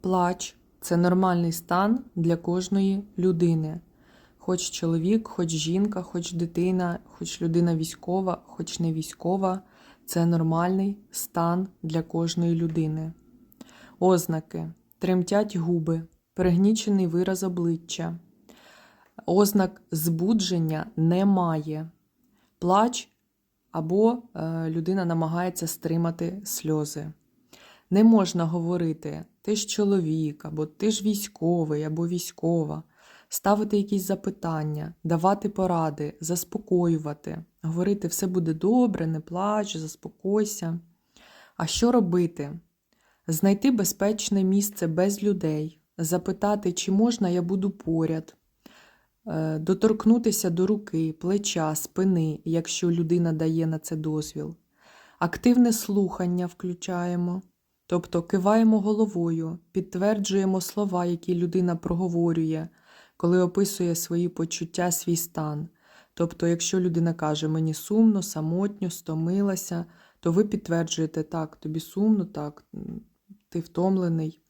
Плач це нормальний стан для кожної людини. Хоч чоловік, хоч жінка, хоч дитина, хоч людина військова, хоч не військова це нормальний стан для кожної людини. Ознаки: тремтять губи, пригнічений вираз обличчя. Ознак збудження немає. Плач або е, людина намагається стримати сльози. Не можна говорити ти ж чоловік, або ти ж військовий, або військова, ставити якісь запитання, давати поради, заспокоювати, говорити все буде добре, не плач, заспокойся. А що робити? Знайти безпечне місце без людей, запитати, чи можна я буду поряд, е, доторкнутися до руки, плеча, спини, якщо людина дає на це дозвіл. Активне слухання включаємо, тобто киваємо головою, підтверджуємо слова, які людина проговорює, коли описує свої почуття, свій стан. Тобто, якщо людина каже мені сумно, самотньо, стомилася, то ви підтверджуєте так, тобі сумно, так, ти втомлений.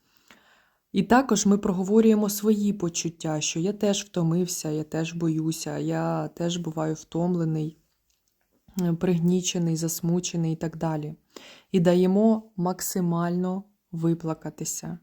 І також ми проговорюємо свої почуття, що я теж втомився, я теж боюся, я теж буваю втомлений, пригнічений, засмучений і так далі. І даємо максимально виплакатися.